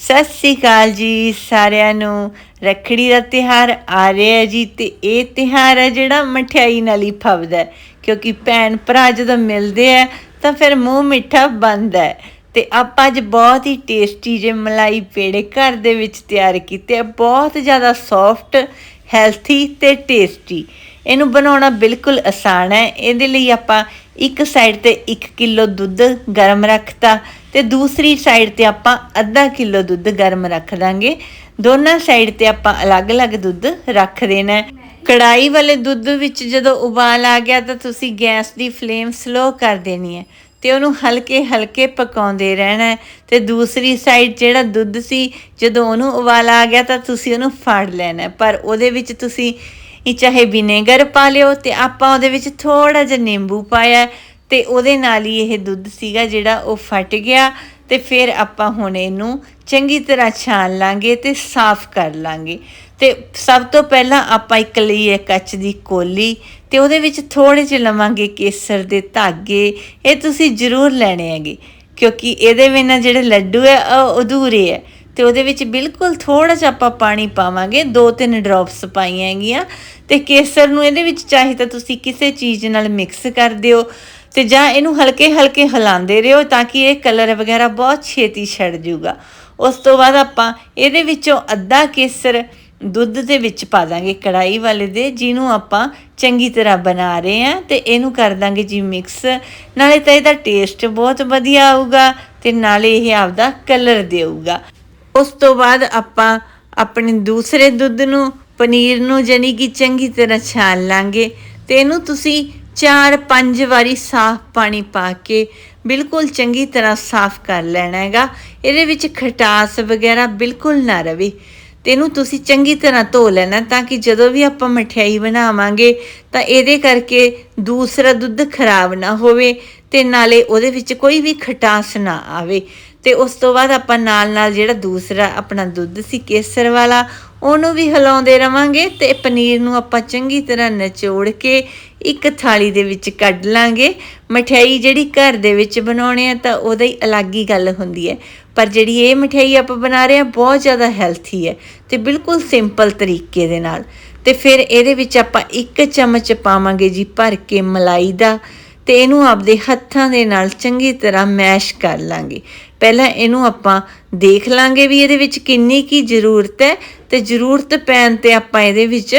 ਸਤਿ ਸ੍ਰੀ ਅਕਾਲ ਜੀ ਸਾਰਿਆਂ ਨੂੰ। ਰੱਖੜੀ ਦਾ ਤਿਹਾਰ ਆ ਰਿਹਾ ਜੀ ਤੇ ਇਹ ਤਿਹਾਰ ਹੈ ਜਿਹੜਾ ਮਠਿਆਈ ਨਾਲ ਹੀ ਫੱਬਦਾ ਕਿਉਂਕਿ ਭੈਣ ਭਰਾ ਜਦੋਂ ਮਿਲਦੇ ਆ ਤਾਂ ਫਿਰ ਮੂੰਹ ਮਿੱਠਾ ਬਣਦਾ ਹੈ। ਤੇ ਆਪਾਂ ਅੱਜ ਬਹੁਤ ਹੀ ਟੇਸਟੀ ਜੇ ਮਲਾਈ ਪੇੜੇ ਘਰ ਦੇ ਵਿੱਚ ਤਿਆਰ ਕੀਤੇ ਆ। ਬਹੁਤ ਜ਼ਿਆਦਾ ਸੌਫਟ ਹੈਲਥੀ ਤੇ ਟੇਸਟੀ ਇਹਨੂੰ ਬਣਾਉਣਾ ਬਿਲਕੁਲ ਆਸਾਨ ਹੈ। ਇਹਦੇ ਲਈ ਆਪਾਂ ਇੱਕ ਸਾਈਡ ਤੇ 1 ਕਿਲੋ ਦੁੱਧ ਗਰਮ ਰੱਖਤਾ ਤੇ ਦੂਸਰੀ ਸਾਈਡ ਤੇ ਆਪਾਂ ਅੱਧਾ ਕਿਲੋ ਦੁੱਧ ਗਰਮ ਰੱਖ ਦਾਂਗੇ। ਦੋਨਾਂ ਸਾਈਡ ਤੇ ਆਪਾਂ ਅਲੱਗ-ਅਲੱਗ ਦੁੱਧ ਰੱਖ ਦੇਣਾ ਹੈ। ਕੜਾਈ ਵਾਲੇ ਦੁੱਧ ਵਿੱਚ ਜਦੋਂ ਉਬਾਲ ਆ ਗਿਆ ਤਾਂ ਤੁਸੀਂ ਗੈਸ ਦੀ ਫਲੇਮ ਸਲੋ ਕਰ ਦੇਣੀ ਹੈ ਤੇ ਉਹਨੂੰ ਹਲਕੇ ਹਲਕੇ ਪਕਾਉਂਦੇ ਰਹਿਣਾ ਹੈ ਤੇ ਦੂਸਰੀ ਸਾਈਡ ਜਿਹੜਾ ਦੁੱਧ ਸੀ ਜਦੋਂ ਉਹਨੂੰ ਉਬਾਲ ਆ ਗਿਆ ਤਾਂ ਤੁਸੀਂ ਉਹਨੂੰ ਫਾੜ ਲੈਣਾ ਪਰ ਉਹਦੇ ਵਿੱਚ ਤੁਸੀਂ ਇਹ ਚਾਹੇ ਵਿਨੇਗਰ ਪਾ ਲਿਓ ਤੇ ਆਪਾਂ ਉਹਦੇ ਵਿੱਚ ਥੋੜਾ ਜਿਹਾ ਨਿੰਬੂ ਪਾਇਆ ਤੇ ਉਹਦੇ ਨਾਲ ਹੀ ਇਹ ਦੁੱਧ ਸੀਗਾ ਜਿਹੜਾ ਉਹ ਫਟ ਗਿਆ ਤੇ ਫਿਰ ਆਪਾਂ ਹੁਣ ਇਹਨੂੰ ਚੰਗੀ ਤਰ੍ਹਾਂ ਛਾਣ ਲਾਂਗੇ ਤੇ ਸਾਫ਼ ਕਰ ਲਾਂਗੇ। ਤੇ ਸਭ ਤੋਂ ਪਹਿਲਾਂ ਆਪਾਂ ਇੱਕ ਲਈ ਹੈ ਕੱਚ ਦੀ ਕੋਲੀ ਤੇ ਉਹਦੇ ਵਿੱਚ ਥੋੜੇ ਜਿਹੇ ਲਵਾਂਗੇ ਕੇਸਰ ਦੇ ਧਾਗੇ, ਇਹ ਤੁਸੀਂ ਜ਼ਰੂਰ ਲੈਣੇ ਹੈਗੇ ਕਿਉਂਕਿ ਇਹਦੇ ਬਿਨਾਂ ਜਿਹੜੇ ਲੱਡੂ ਹੈ, ਉਹ ਅਧੂਰੇ ਹੈ। ਤੇ ਉਹਦੇ ਵਿੱਚ ਬਿਲਕੁਲ ਥੋੜਾ ਜਿਹਾ ਆਪਾਂ ਪਾਣੀ ਪਾਵਾਂਗੇ, ਦੋ ਤਿੰਨ ਡ੍ਰੌਪਸ ਪਾਈਆਂ ਹੈਗੀਆਂ ਤੇ ਕੇਸਰ ਨੂੰ ਇਹਦੇ ਵਿੱਚ ਚਾਹੇ ਤਾਂ ਤੁਸੀਂ ਕਿਸੇ ਚੀਜ਼ ਨਾਲ ਮਿਕਸ ਕਰ ਦਿਓ ਤੇ ਜਾਂ ਇਹਨੂੰ ਹਲਕੇ ਹਲਕੇ ਹਿਲਾਉਂਦੇ ਰਹੋ ਤਾਂ ਕਿ ਇਹ ਕਲਰ ਵਗੈਰਾ ਬਹੁਤ ਛੇਤੀ ਛੱਡ ਜਾਊਗਾ। ਉਸ ਤੋਂ ਬਾਅਦ ਆਪਾਂ ਇਹਦੇ ਵਿੱਚੋਂ ਅੱਧਾ ਕੇਸਰ ਦੁੱਧ ਦੇ ਵਿੱਚ ਪਾ ਦਾਂਗੇ ਕੜਾਈ ਵਾਲੇ ਦੇ, ਜਿਹਨੂੰ ਆਪਾਂ ਚੰਗੀ ਤਰ੍ਹਾਂ ਬਣਾ ਰਹੇ ਹਾਂ ਤੇ ਇਹਨੂੰ ਕਰ ਦਾਂਗੇ ਜੀ ਮਿਕਸ ਨਾਲੇ ਤਾਂ ਇਹਦਾ ਟੇਸਟ ਬਹੁਤ ਵਧੀਆ ਆਊਗਾ ਤੇ ਨਾਲੇ ਇਹ ਆਪਦਾ ਕਲਰ ਦੇਊਗਾ। ਉਸ ਤੋਂ ਬਾਅਦ ਆਪਾਂ ਆਪਣੇ ਦੂਸਰੇ ਦੁੱਧ ਨੂੰ, ਪਨੀਰ ਨੂੰ ਜਾਨੀ ਕਿ ਚੰਗੀ ਤਰ੍ਹਾਂ ਛਾਣ ਲਾਂਗੇ ਤੇ ਇਹਨੂੰ ਤੁਸੀਂ 4-5 ਵਾਰੀ ਸਾਫ਼ ਪਾਣੀ ਪਾ ਕੇ ਬਿਲਕੁਲ ਚੰਗੀ ਤਰ੍ਹਾਂ ਸਾਫ਼ ਕਰ ਲੈਣਾ ਹੈਗਾ। ਇਹਦੇ ਵਿੱਚ ਖਟਾਸ ਵਗੈਰਾ ਬਿਲਕੁਲ ਨਾ ਰਵੇ ਤੇ ਇਹਨੂੰ ਤੁਸੀਂ ਚੰਗੀ ਤਰ੍ਹਾਂ ਧੋ ਲੈਣਾ ਤਾਂ ਕਿ ਜਦੋਂ ਵੀ ਆਪਾਂ ਮਠਿਆਈ ਬਣਾਵਾਂਗੇ ਤਾਂ ਇਹਦੇ ਕਰਕੇ ਦੂਸਰਾ ਦੁੱਧ ਖਰਾਬ ਨਾ ਹੋਵੇ ਤੇ ਨਾਲੇ ਉਹਦੇ ਵਿੱਚ ਕੋਈ ਵੀ ਖਟਾਸ ਨਾ ਆਵੇ। ਤੇ ਉਸ ਤੋਂ ਬਾਅਦ ਆਪਾਂ ਨਾਲ ਨਾਲ ਜਿਹੜਾ ਦੂਸਰਾ ਆਪਣਾ ਦੁੱਧ ਸੀ ਕੇਸਰ ਵਾਲਾ, ਉਹਨੂੰ ਵੀ ਹਿਲਾਉਂਦੇ ਰਵਾਂਗੇ ਤੇ ਪਨੀਰ ਨੂੰ ਆਪਾਂ ਚੰਗੀ ਤਰ੍ਹਾਂ ਨਿਚੋੜ ਕੇ ਇੱਕ ਥਾਲੀ ਦੇ ਵਿੱਚ ਕੱਢ ਲਾਂਗੇ। ਮਠਿਆਈ ਜਿਹੜੀ ਘਰ ਦੇ ਵਿੱਚ ਬਣਾਉਣੇ ਆ ਤਾਂ ਉਹਦਾ ਹੀ ਅਲੱਗ ਹੀ ਗੱਲ ਹੁੰਦੀ ਹੈ। ਪਰ ਜਿਹੜੀ ਇਹ ਮਠਿਆਈ ਆਪਾਂ ਬਣਾ ਰਹੇ ਆ, ਬਹੁਤ ਜ਼ਿਆਦਾ ਹੈਲਥੀ ਹੈ ਤੇ ਬਿਲਕੁਲ ਸਿੰਪਲ ਤਰੀਕੇ ਦੇ ਨਾਲ। ਤੇ ਫਿਰ ਇਹਦੇ ਵਿੱਚ ਆਪਾਂ ਇੱਕ ਚਮਚ ਪਾਵਾਂਗੇ ਜੀ ਭਰ ਕੇ ਮਲਾਈ ਦਾ। ਤੇ ਇਹਨੂੰ ਆਪਦੇ ਹੱਥਾਂ ਦੇ ਨਾਲ ਚੰਗੀ ਤਰ੍ਹਾਂ ਮੈਸ਼ ਕਰ ਲਾਂਗੇ। ਪਹਿਲਾਂ ਇਹਨੂੰ ਆਪਾਂ ਦੇਖ ਲਾਂਗੇ ਵੀ ਇਹਦੇ ਵਿੱਚ ਕਿੰਨੀ ਕੀ ਜ਼ਰੂਰਤ ਹੈ ਤੇ ਜ਼ਰੂਰਤ ਪੈਣ ਤੇ ਆਪਾਂ ਇਹਦੇ ਵਿੱਚ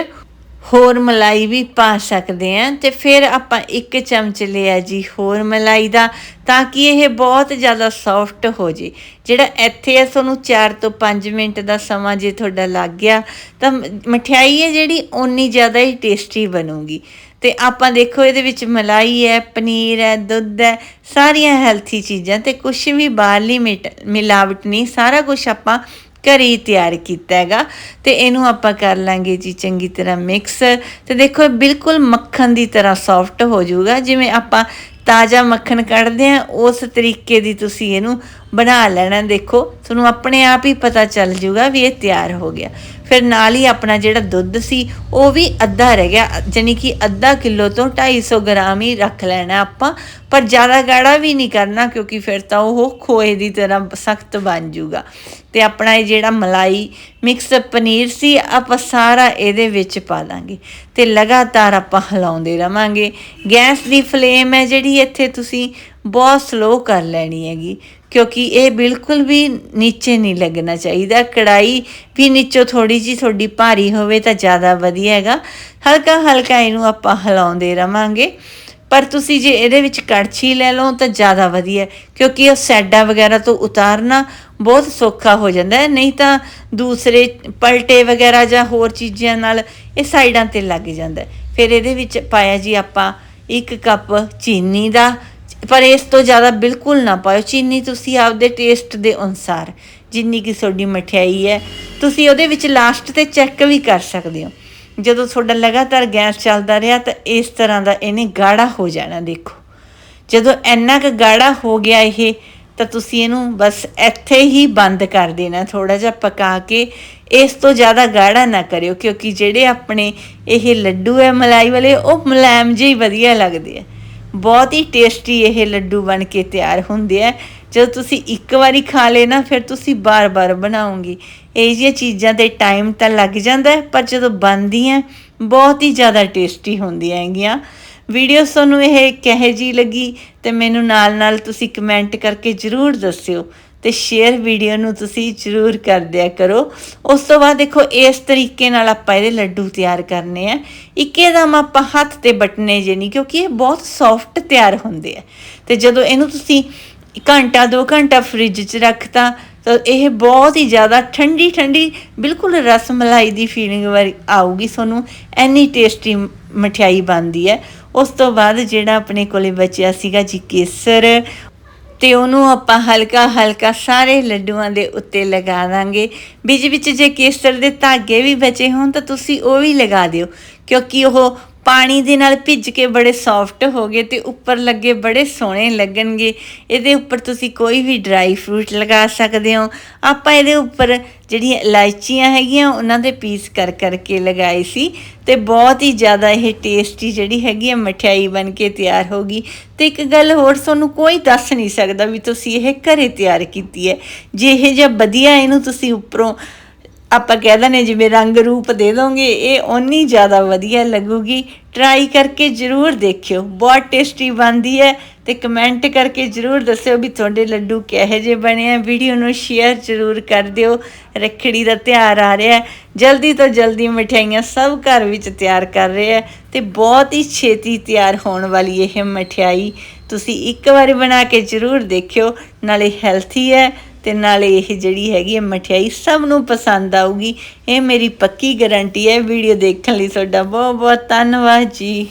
ਹੋਰ ਮਲਾਈ ਵੀ ਪਾ ਸਕਦੇ ਆ ਤੇ ਫਿਰ ਆਪਾਂ ਇੱਕ ਚਮਚ ਲਿਆ ਜੀ ਹੋਰ ਮਲਾਈ ਦਾ, ਤਾਂ ਕਿ ਇਹ ਬਹੁਤ ਜ਼ਿਆਦਾ ਸੌਫਟ ਹੋ ਜੇ। ਜਿਹੜਾ ਇੱਥੇ ਹੈ ਤੁਹਾਨੂੰ 4 ਤੋਂ 5 ਮਿੰਟ ਦਾ ਸਮਾਂ ਜੇ ਤੁਹਾਡਾ ਲੱਗ ਗਿਆ, ਤਾਂ ਮਠਿਆਈ ਹੈ ਜਿਹੜੀ ਓਨੀ ਜ਼ਿਆਦਾ ਹੀ ਟੇਸਟੀ ਬਣੂਗੀ। ਤੇ ਆਪਾਂ ਦੇਖੋ ਇਹਦੇ ਵਿੱਚ ਮਲਾਈ ਹੈ, ਪਨੀਰ ਹੈ, ਦੁੱਧ ਹੈ, ਸਾਰੀਆਂ ਹੈਲਥੀ ਚੀਜ਼ਾਂ ਤੇ ਕੁਝ ਵੀ ਬਾਹਰਲੀ ਮਿਲਾਵਟ ਨਹੀਂ, ਸਾਰਾ ਕੁਝ ਆਪਾਂ ਘਰੇ ਹੀ ਤਿਆਰ ਕੀਤਾ ਹੈਗਾ। ਤੇ ਇਹਨੂੰ ਆਪਾਂ ਕਰ ਲਾਂਗੇ ਜੀ ਚੰਗੀ ਤਰ੍ਹਾਂ ਮਿਕਸ ਤੇ ਦੇਖੋ ਬਿਲਕੁਲ ਮੱਖਣ ਦੀ ਤਰ੍ਹਾਂ ਸੌਫਟ ਹੋ ਜਾਊਗਾ। ਜਿਵੇਂ ਆਪਾਂ ਤਾਜ਼ਾ ਮੱਖਣ ਕੱਢਦੇ ਆ ਉਸ ਤਰੀਕੇ ਦੀ ਤੁਸੀਂ ਇਹਨੂੰ ਬਣਾ ਲੈਣਾ। ਦੇਖੋ, ਤੁਹਾਨੂੰ ਆਪਣੇ ਆਪ ਹੀ ਪਤਾ ਚੱਲ ਜਾਊਗਾ ਵੀ ਇਹ ਤਿਆਰ ਹੋ ਗਿਆ। ਫਿਰ ਨਾਲ ਹੀ ਆਪਣਾ ਜਿਹੜਾ ਦੁੱਧ ਸੀ, ਉਹ ਵੀ ਅੱਧਾ ਰਹਿ ਗਿਆ। ਯਾਨੀ ਕਿ ਅੱਧਾ ਕਿਲੋ ਤੋਂ 250 ਗ੍ਰਾਮ ਹੀ ਰੱਖ ਲੈਣਾ ਆਪਾਂ, ਪਰ ਜ਼ਿਆਦਾ ਗਾੜਾ ਵੀ ਨਹੀਂ ਕਰਨਾ, ਕਿਉਂਕਿ ਫਿਰ ਤਾਂ ਉਹ ਖੋਏ ਦੀ ਤਰ੍ਹਾਂ ਸਖਤ ਬਣ ਜਾਊਗਾ ਤੇ ਆਪਣਾ ਇਹ ਜਿਹੜਾ ਮਲਾਈ ਮਿਕਸ ਪਨੀਰ ਸੀ, ਆਪਾਂ ਸਾਰਾ ਇਹਦੇ ਵਿੱਚ ਪਾ ਦਾਂਗੇ। ਤੇ ਲਗਾਤਾਰ ਆਪਾਂ ਹਿਲਾਉਂਦੇ ਰਵਾਂਗੇ। ਗੈਸ ਦੀ ਫਲੇਮ ਹੈ ਜਿਹੜੀ, ਇੱਥੇ ਤੁਸੀਂ ਬਹੁਤ ਸਲੋ ਕਰ ਲੈਣੀ ਹੈਗੀ। ਕਿਉਂਕਿ ਇਹ ਬਿਲਕੁਲ ਵੀ ਨੀਚੇ ਨਹੀਂ ਲੱਗਣਾ ਚਾਹੀਦਾ। ਕੜਾਈ ਵੀ ਨੀਚੋਂ ਥੋੜੀ ਜੀ ਤੁਹਾਡੀ ਭਾਰੀ ਹੋਵੇ ਤਾਂ ਜ਼ਿਆਦਾ ਵਧੀਆ ਹੈਗਾ। ਹਲਕਾ ਹਲਕਾ ਇਹਨੂੰ ਆਪਾਂ ਹਿਲਾਉਂਦੇ ਰਵਾਂਗੇ। ਪਰ ਤੁਸੀਂ ਜੇ ਇਹਦੇ ਵਿੱਚ ਕੜਛੀ ਲੈ ਲਓ ਤਾਂ ਜ਼ਿਆਦਾ ਵਧੀਆ, ਕਿਉਂਕਿ ਉਹ ਸੈਡਾ ਵਗੈਰਾ ਤੋਂ ਉਤਾਰਨਾ ਬਹੁਤ ਸੌਖਾ ਹੋ ਜਾਂਦਾ ਹੈ। ਨਹੀਂ ਤਾਂ ਦੂਸਰੇ ਪਲਟੇ ਵਗੈਰਾ ਜਾਂ ਹੋਰ ਚੀਜ਼ਾਂ ਨਾਲ ਇਹ ਸਾਈਡਾਂ ਤੇ ਲੱਗ ਜਾਂਦਾ ਫਿਰ ਇਹਦੇ ਵਿੱਚ ਪਾਇਆ ਜੀ ਆਪਾਂ 1 ਕੱਪ ਚੀਨੀ ਦਾ ਪਰ ਇਸ ਤੋਂ ਜ਼ਿਆਦਾ ਬਿਲਕੁਲ ਨਾ ਪਾਓ ਚੀਨੀ ਤੁਸੀਂ ਆਪਦੇ ਟੇਸਟ ਦੇ ਅਨੁਸਾਰ, ਜਿੰਨੀ ਕਿ ਤੁਹਾਡੀ ਮਠਿਆਈ ਹੈ, ਤੁਸੀਂ ਉਹਦੇ ਵਿੱਚ ਲਾਸਟ ਤੇ ਚੈੱਕ ਵੀ ਕਰ ਸਕਦੇ ਹੋ। ਜਦੋਂ ਤੁਹਾਡਾ ਲਗਾਤਾਰ ਗੈਸ ਚੱਲਦਾ ਰਿਹਾ, ਤਾਂ ਇਸ ਤਰ੍ਹਾਂ ਦਾ ਇਹਨੇ ਗਾੜਾ ਹੋ ਜਾਣਾ, ਦੇਖੋ। ਜਦੋਂ ਇੰਨਾ ਕੁ ਗਾੜਾ ਹੋ ਗਿਆ ਇਹ, ਤਾਂ ਤੁਸੀਂ ਇਹਨੂੰ ਬਸ ਇੱਥੇ ਹੀ ਬੰਦ ਕਰ ਦੇਣਾ ਥੋੜਾ ਜਿਹਾ ਪਕਾ ਕੇ। ਇਸ ਤੋਂ ਜ਼ਿਆਦਾ ਗਾੜਾ ਨਾ ਕਰਿਓ, ਕਿਉਂਕਿ ਜਿਹੜੇ ਆਪਣੇ ਇਹ ਲੱਡੂ ਹੈ ਮਲਾਈ ਵਾਲੇ, ਉਹ ਮੁਲਾਇਮ ਜਿਹੇ ਵਧੀਆ ਲੱਗਦੇ ਆ। ਬਹੁਤ ਹੀ ਟੇਸਟੀ ਇਹ ਲੱਡੂ ਬਣ ਕੇ ਤਿਆਰ ਹੁੰਦੇ ਆ। ਜਦੋਂ ਤੁਸੀਂ ਇੱਕ ਵਾਰੀ ਖਾ ਲਏ ਨਾ, ਫਿਰ ਤੁਸੀਂ ਬਾਰ-ਬਾਰ ਬਣਾਓਗੇ। ਇਹ ਜਿਹੀਆਂ ਚੀਜ਼ਾਂ ਤੇ ਟਾਈਮ ਤਾਂ ਲੱਗ ਜਾਂਦਾ, ਪਰ ਜਦੋਂ ਬਣਦੀਆਂ, ਬਹੁਤ ਹੀ ਜ਼ਿਆਦਾ ਟੇਸਟੀ ਹੁੰਦੀਆਂ ਹੈਗੀਆਂ। ਵੀਡੀਓ ਤੁਹਾਨੂੰ ਇਹ ਕਿਹੋ ਜੀ ਲੱਗੀ, ਤੇ ਮੈਨੂੰ ਨਾਲ-ਨਾਲ ਤੁਸੀਂ ਕਮੈਂਟ ਕਰਕੇ ਜਰੂਰ ਦੱਸਿਓ। ਤੇ ਸ਼ੇਅਰ ਵੀਡੀਓ ਨੂੰ ਤੁਸੀਂ ਜਰੂਰ ਕਰ ਦਿਆ ਕਰੋ। ਉਸ ਤੋਂ ਬਾਅਦ ਦੇਖੋ, ਇਸ ਤਰੀਕੇ ਨਾਲ ਆਪਾਂ ਇਹਦੇ ਲੱਡੂ ਤਿਆਰ ਕਰਨੇ ਆ। ਇੱਕੇਦਮ ਆਪਾਂ ਹੱਥ ਤੇ ਬਟਨੇ ਜੇ ਨਹੀਂ, ਕਿਉਂਕਿ ਇਹ ਬਹੁਤ ਸੌਫਟ ਤਿਆਰ ਹੁੰਦੇ ਆ। ਤੇ ਜਦੋਂ ਇਹਨੂੰ ਤੁਸੀਂ ਘੰਟਾ 2 ਘੰਟਾ ਫ੍ਰਿਜ 'ਚ ਰੱਖਤਾ, ਤਾਂ ਇਹ ਬਹੁਤ ਹੀ ਜ਼ਿਆਦਾ ਠੰਡੀ ਠੰਡੀ, ਬਿਲਕੁਲ ਰਸ ਮਲਾਈ ਦੀ ਫੀਲਿੰਗ ਵਾਲੀ ਆਊਗੀ ਤੁਹਾਨੂੰ। ਐਨੀ ਟੇਸਟੀ ਮਠਿਆਈ ਬਣਦੀ ਹੈ। ਉਸ ਤੋਂ ਬਾਅਦ ਜਿਹੜਾ ਆਪਣੇ ਕੋਲੇ ਬਚਿਆ ਸੀਗਾ ਜੀ ਕੇਸਰ ਤੇ ਉਹਨੂੰ ਆਪਾਂ ਹਲਕਾ ਹਲਕਾ ਸਾਰੇ ਲੱਡੂਆਂ ਦੇ ਉੱਤੇ ਲਗਾ ਦਾਂਗੇ। ਵਿੱਚ ਵਿੱਚ ਜੇ ਕੇਸਰ ਦੇ ਧਾਗੇ ਵੀ ਬਚੇ ਹੋਣ ਤਾਂ ਤੁਸੀਂ ਉਹ ਵੀ ਲਗਾ ਦਿਓ, ਕਿਉਂਕਿ ਉਹ ਪਾਣੀ ਦੇ ਨਾਲ ਭਿੱਜ ਕੇ ਬੜੇ ਸੌਫਟ ਹੋ ਗਏ ਤੇ ਉੱਪਰ ਲੱਗੇ ਬੜੇ ਸੋਹਣੇ ਲੱਗਣਗੇ। ਇਹਦੇ ਉੱਪਰ ਤੁਸੀਂ ਕੋਈ ਵੀ ਡਰਾਈ ਫਰੂਟ ਲਗਾ ਸਕਦੇ ਹੋ। ਆਪਾਂ ਇਹਦੇ ਉੱਪਰ ਜਿਹੜੀਆਂ ਇਲਾਇਚੀਆਂ ਹੈਗੀਆਂ, ਉਹਨਾਂ ਦੇ ਪੀਸ ਕਰ ਕਰਕੇ ਲਗਾਏ ਸੀ ਤੇ ਬਹੁਤ ਹੀ ਜ਼ਿਆਦਾ ਇਹ ਟੇਸਟੀ ਜਿਹੜੀ ਹੈਗੀ ਹੈ ਮਠਿਆਈ ਬਣ ਕੇ ਤਿਆਰ ਹੋ ਗਈ। ਤੇ ਇੱਕ ਗੱਲ ਹੋਰ ਤੁਹਾਨੂੰ ਕੋਈ ਦੱਸ ਨਹੀਂ ਸਕਦਾ ਵੀ ਤੁਸੀਂ ਇਹ ਘਰੇ ਤਿਆਰ ਕੀਤੀ ਹੈ। ਜੇ ਇਹ ਜਿਹਾ ਵਧੀਆ ਇਹਨੂੰ ਤੁਸੀਂ ਉੱਪਰੋਂ ਆਪਾਂ ਕਹਿ ਦਿੰਦੇ ਜਿਵੇਂ ਰੰਗ ਰੂਪ ਦੇ ਦੋਗੇ, ਇਹ ਓਨੀ ਜ਼ਿਆਦਾ ਵਧੀਆ ਲੱਗੂਗੀ। ਟਰਾਈ ਕਰਕੇ ਜਰੂਰ ਦੇਖਿਓ, ਬਹੁਤ ਟੇਸਟੀ ਬਣਦੀ ਹੈ ਤੇ ਕਮੈਂਟ ਕਰਕੇ ਜਰੂਰ ਦੱਸਿਓ ਵੀ ਤੁਹਾਡੇ ਲੱਡੂ ਕਿਹੋ ਜਿਹੇ ਬਣੇ ਆ। ਵੀਡੀਓ ਨੂੰ ਸ਼ੇਅਰ ਜਰੂਰ ਕਰ ਦਿਓ, ਰੱਖੜੀ ਦਾ ਤਿਉਹਾਰ ਆ ਰਿਹਾ ਹੈ। ਜਲਦੀ ਤੋਂ ਜਲਦੀ ਮਠਿਆਈਆਂ ਸਭ ਘਰ ਵਿੱਚ ਤਿਆਰ ਕਰ ਰਹੇ ਆ ਤੇ ਬਹੁਤ ਹੀ ਛੇਤੀ ਤਿਆਰ ਹੋਣ ਵਾਲੀ ਇਹ ਮਠਿਆਈ। ਤੁਸੀਂ ਇੱਕ ਵਾਰ ਬਣਾ ਕੇ ਜਰੂਰ ਦੇਖਿਓ, ਨਾਲੇ ਹੈਲਥੀ ਹੈ। ਤੇ ਨਾਲੇ ਇਹ ਜਿਹੜੀ ਹੈਗੀ ਹੈ ਮਠਿਆਈ ਸਭ ਨੂੰ ਪਸੰਦ ਆਊਗੀ। ਇਹ ਮੇਰੀ ਪੱਕੀ ਗਾਰੰਟੀ ਹੈ, ਵੀਡੀਓ ਦੇਖਣ ਲਈ ਤੁਹਾਡਾ ਬਹੁਤ ਬਹੁਤ ਧੰਨਵਾਦ ਜੀ।